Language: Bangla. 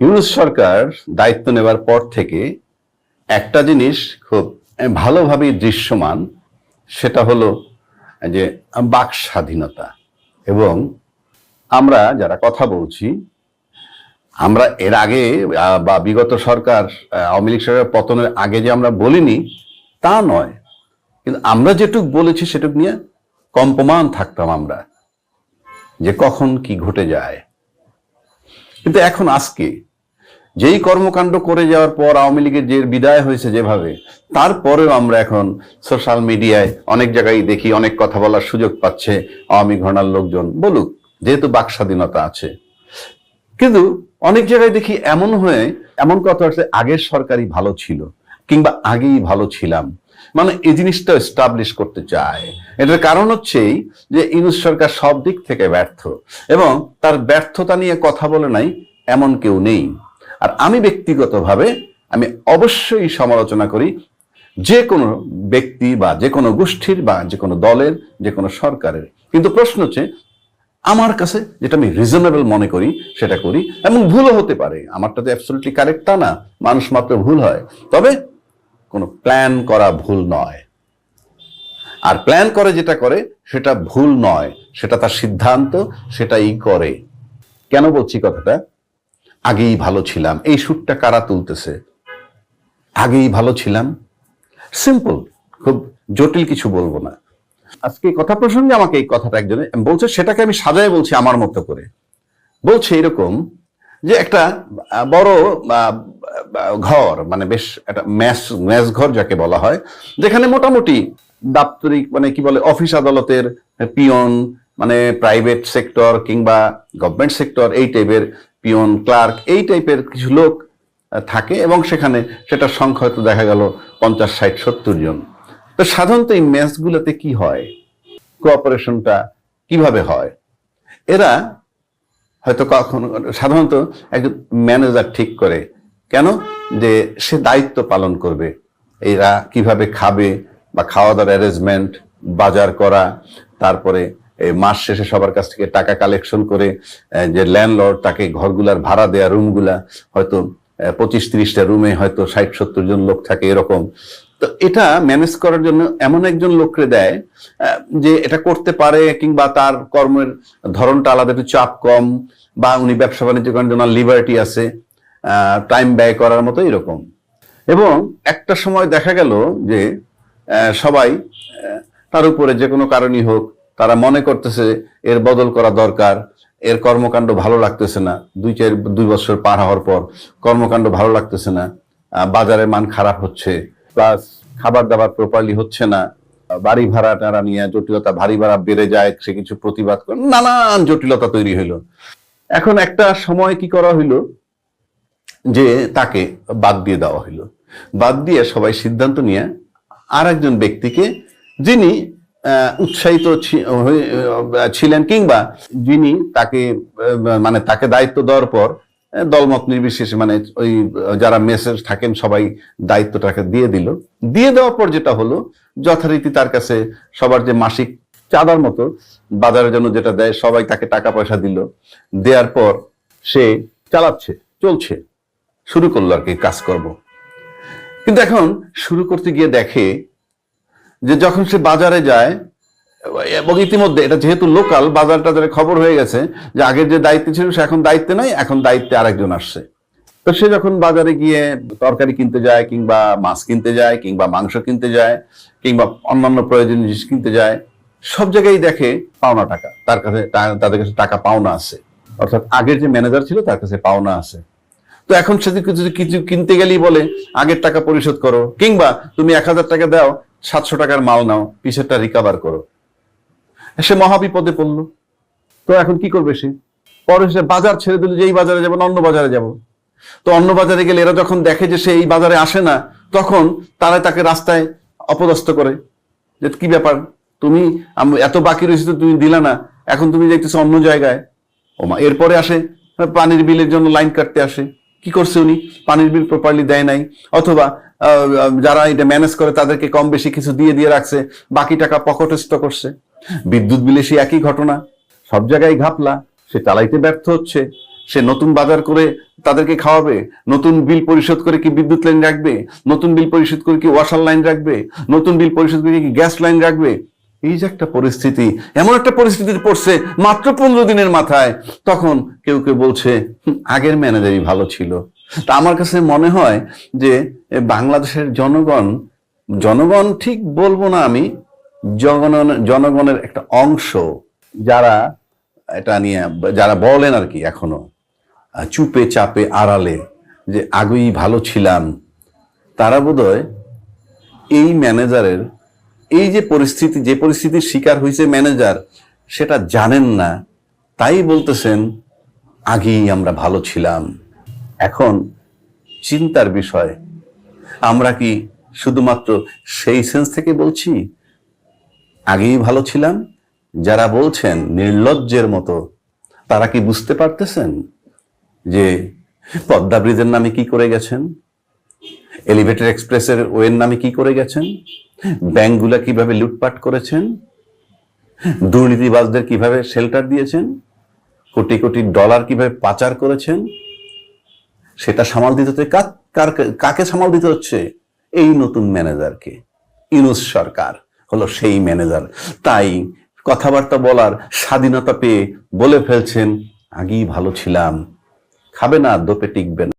ইউনুস সরকার দায়িত্ব নেবার পর থেকে একটা জিনিস খুব ভালোভাবে দৃশ্যমান, সেটা হলো যে বাক স্বাধীনতা। এবং আমরা যারা কথা বলছি, আমরা এর আগে বা বিগত সরকার আওয়ামী লীগ সরকার পতনের আগে যে আমরা বলিনি, তা নয়। কিন্তু আমরা যেটুক বলেছি, সেটুক নিয়ে কম্পমান থাকতাম আমরা, যে কখন কি ঘটে যায়। কিন্তু এখন আজকে যেই কর্মকাণ্ড করে যাওয়ার পর আওয়ামী লীগের যে বিদায় হয়েছে যেভাবে, তারপরেও আমরা এখন সোশ্যাল মিডিয়ায় অনেক জায়গায় দেখি, অনেক কথা বলার সুযোগ পাচ্ছে আওয়ামী ঘরনার লোকজন। বলুক, যেহেতু বাক স্বাধীনতা আছে। কিন্তু অনেক জায়গায় দেখি এমন হয়ে, এমন কথা হচ্ছে আগের সরকারই ভালো ছিল, কিংবা আগেই ভালো ছিলাম। মানে এই জিনিসটা এস্টাবলিশ করতে চায়। এটার কারণ হচ্ছেই যে ইউনুস সরকার সব দিক থেকে ব্যর্থ, এবং তার ব্যর্থতা নিয়ে কথা বলে নাই এমন কেউ নেই। আর আমি ব্যক্তিগতভাবে আমি অবশ্যই সমালোচনা করি যে কোনো ব্যক্তি বা যে কোনো গোষ্ঠীর বা যে কোনো দলের, যে কোনো সরকারের। কিন্তু প্রশ্ন হচ্ছে, আমার কাছে যেটা আমি রিজনেবল মনে করি, সেটা করি এবং ভুলও হতে পারে। আমারটা তো অ্যাবসলিউটলি কারেক্ট তা না, মানুষ মাত্র ভুল হয়। তবে কোনো প্ল্যান করা ভুল নয়। আর প্ল্যান করে যেটা করে, সেটা ভুল নয়। সেটা তার সিদ্ধান্ত, সেটাই করে। কেন বলছি কথাটা? আগেই ভালো ছিলাম। এই সুরটা কারা তুলতেছে? আগেই ভালো ছিলাম? সিম্পল খুব জটিল কিছু বলব না। আজকে কথা প্রসঙ্গে আমাকে এই কথাটা একজনে বলছে, সেটাকে আমি সাজায় বলছি আমার মতো করে। বলছে এরকম যে একটা বড় ঘর মানে বেশ একটা ম্যাস ম্যাস ঘর যাকে বলা হয়, যেখানে মোটামুটি দাপ্তরিক মানে কি বলে, অফিস আদালতের পিয়ন মানে প্রাইভেট সেক্টর কিংবা গভর্নমেন্ট সেক্টর এই টাইপের পিয়ন ক্লার্ক, এই টাইপের কিছু লোক থাকে এবং সেখানে সেটার সংখ্যা হয়তো দেখা গেল পঞ্চাশ, ষাট, সত্তর জন। তো সাধারণত এই ম্যাচগুলোতে কি হয়? কোঅপারেশনটা কীভাবে হয়? এরা হয়তো কখনো, সাধারণত একজন ম্যানেজার ঠিক করে কেন? যে সে দায়িত্ব পালন করবে। এরা কীভাবে খাবে বা খাওয়া দাওয়ার অ্যারেঞ্জমেন্ট বাজার করা, তারপরে মাস শেষে সবার কাছ থেকে টাকা কালেকশন করে যে ল্যান্ডলর্ড তাকে ঘরগুলার ভাড়া দেয়া রুমগুলা হয়তো পঁচিশ তিরিশটা রুমে হয়তো ষাট সত্তর জন লোক থাকে এরকম। তো এটা ম্যানেজ করার জন্য এমন একজন লোককে দেয় যে এটা করতে পারে কিংবা তার কর্মের ধরনটা আলাদা, একটু চাপ কম, বা উনি ব্যবসা বাণিজ্য করার জন্য লিবার্টি আছে টাইম ব্যয় করার মতো এরকম। এবং একটা সময় দেখা গেল যে সবাই তার উপরে যে কোনো কারণই হোক তারা মনে করতেছে এর বদল করা দরকার, এর কর্মকাণ্ড ভালো লাগতেছে না, দুই চার, দুই বছর পার হওয়ার পর কর্মকাণ্ড ভালো লাগতেছে না বাজারের মান খারাপ হচ্ছে প্লাস খাবার দাবার প্রপারলি হচ্ছে না, বাড়ি ভাড়া টাড়া নিয়ে জটিলতা, ভারী ভাড়া বেড়ে যায়, সে কিছু প্রতিবাদ করে, নানান জটিলতা তৈরি হইল। এখন একটা সময় কি করা হইল যে তাকে বাদ দিয়ে দেওয়া হইল। বাদ দিয়ে সবাই সিদ্ধান্ত নিয়ে আর একজন ব্যক্তিকে, যিনি উৎসাহিত ছিলেন কিংবা যিনি তাকে মানে তাকে দায়িত্ব দেওয়ার পর দলমত নির্বিশেষে মানে ওই, যারা মেসেজ থাকেন, সবাই দায়িত্বটাকে দিয়ে দিল। দিয়ে দেওয়ার পর যেটা হলো, যথারীতি তার কাছে সবার যে মাসিক চাঁদার মতো বাজারের জন্য যেটা দেয়, সবাই তাকে টাকা পয়সা দিল। দেওয়ার পর সে চালাচ্ছে, চলছে, শুরু করল আর কি কাজকর্ম। কিন্তু এখন শুরু করতে গিয়ে দেখে যে যখন সে বাজারে যায়, এবং ইতিমধ্যে এটা যেহেতু লোকাল বাজার টাজারে খবর হয়ে গেছে যে আগের যে দায়িত্বে ছিল সে এখন দায়িত্বে নাই, এখন দায়িত্বে আরেকজন আসছে। তো সে যখন বাজারে গিয়ে তরকারি কিনতে যায়, কিংবা মাছ কিনতে যায়, কিংবা মাংস কিনতে যায়, কিংবা অন্যান্য প্রয়োজনীয় জিনিস কিনতে যায়, সব জায়গায় দেখে পাওনা টাকা। তার কাছে তাদের কাছে টাকা পাওনা আছে। অর্থাৎ আগের যে ম্যানেজার ছিল, তার কাছে পাওনা আছে। তো এখন সে কিছু কিছু কিনতে গেলেই বলে, আগের টাকা পরিশোধ করো। কিংবা, তুমি এক হাজার টাকা দাও সাতশো টাকার মাল নাও পিছেরটা রিকাভার করো। সে মহাবিপদে পড়ল। তো এখন কি করবে সে? পরে সে বাজার ছেড়ে দিল যে এই বাজারে যাব অন্য বাজারে যাব। তো অন্য বাজারে গেলে এরা যখন দেখে যে সে এই বাজারে আসে না, তখন তারা তাকে রাস্তায় অপদস্থ করে। যে কি ব্যাপার? তুমি এত বাকি রয়েছে তো তুমি দিলা না, এখন তুমি দেখতেছো অন্য জায়গায়। ওমা এরপরে আসে, পানির বিলের জন্য লাইন কাটতে আসে। কি করছে উনি? পানির বিল প্রপারলি দেয় নাই, অথবা যারা এটা ম্যানেজ করে তাদেরকে কম বেশি কিছু দিয়ে দিয়ে রাখছে, বাকি টাকা পকেটস্থ করছে। বিদ্যুৎ বিলে সে একই ঘটনা, সব জায়গায় ঘাপলা, সে চালাইতে ব্যর্থ হচ্ছে, সে নতুন বাজার করে তাদেরকে খাওয়াবে, নতুন বিল পরিশোধ করে কি বিদ্যুৎ লাইন রাখবে, নতুন বিল পরিশোধ করে কি ওয়াসার লাইন রাখবে, নতুন বিল পরিশোধ করে কি গ্যাস লাইন রাখবে। এই যে একটা পরিস্থিতি, এমন একটা পরিস্থিতিতে পড়ছে মাত্র পনেরো দিনের মাথায়, তখন কেউ কেউ বলছে আগের ম্যানেজারই ভালো ছিল। তা আমার কাছে মনে হয় যে বাংলাদেশের জনগণ জনগণ ঠিক বলব না আমি জনগণ জনগণের একটা অংশ যারা এটা নিয়ে, যারা বলেন আর কি এখনও চুপে চাপে আড়ালে যে আগেই ভালো ছিলাম, তারা বোধহয় এই ম্যানেজারের, এই যে পরিস্থিতি, যে পরিস্থিতির শিকার হয়েছে ম্যানেজার, সেটা জানেন না, তাই বলতেছেন, আগেই আমরা ভালো ছিলাম। এখন চিন্তার বিষয়। আমরা কি শুধুমাত্র সেই সেন্স থেকে বলছি? আগেই ভালো ছিলাম। যারা বলছেন নির্লজ্জের মতো, তারা কি বুঝতে পারতেছেন যে পদ্মা ব্রিজের নামে কি করে গেছেন? এলিভেটেড এক্সপ্রেসের ওয়ের নামে কি করে গেছেন? ব্যাংকগুলা কীভাবে লুটপাট করেছেন? দুর্নীতিবাজদের কীভাবে শেল্টার দিয়েছেন? কোটি কোটি ডলার কীভাবে পাচার করেছেন? সেটা সামাল দিতে হচ্ছে। কাক- সামাল দিতে হচ্ছে? এই নতুন ম্যানেজারকে। ইনুস সরকার হলো সেই ম্যানেজার। তাই কথাবার্তা বলার স্বাধীনতা পেয়ে বলে ফেলছেন, আগেই ভালো ছিলাম। খাবে না, দোপে টিকবে না।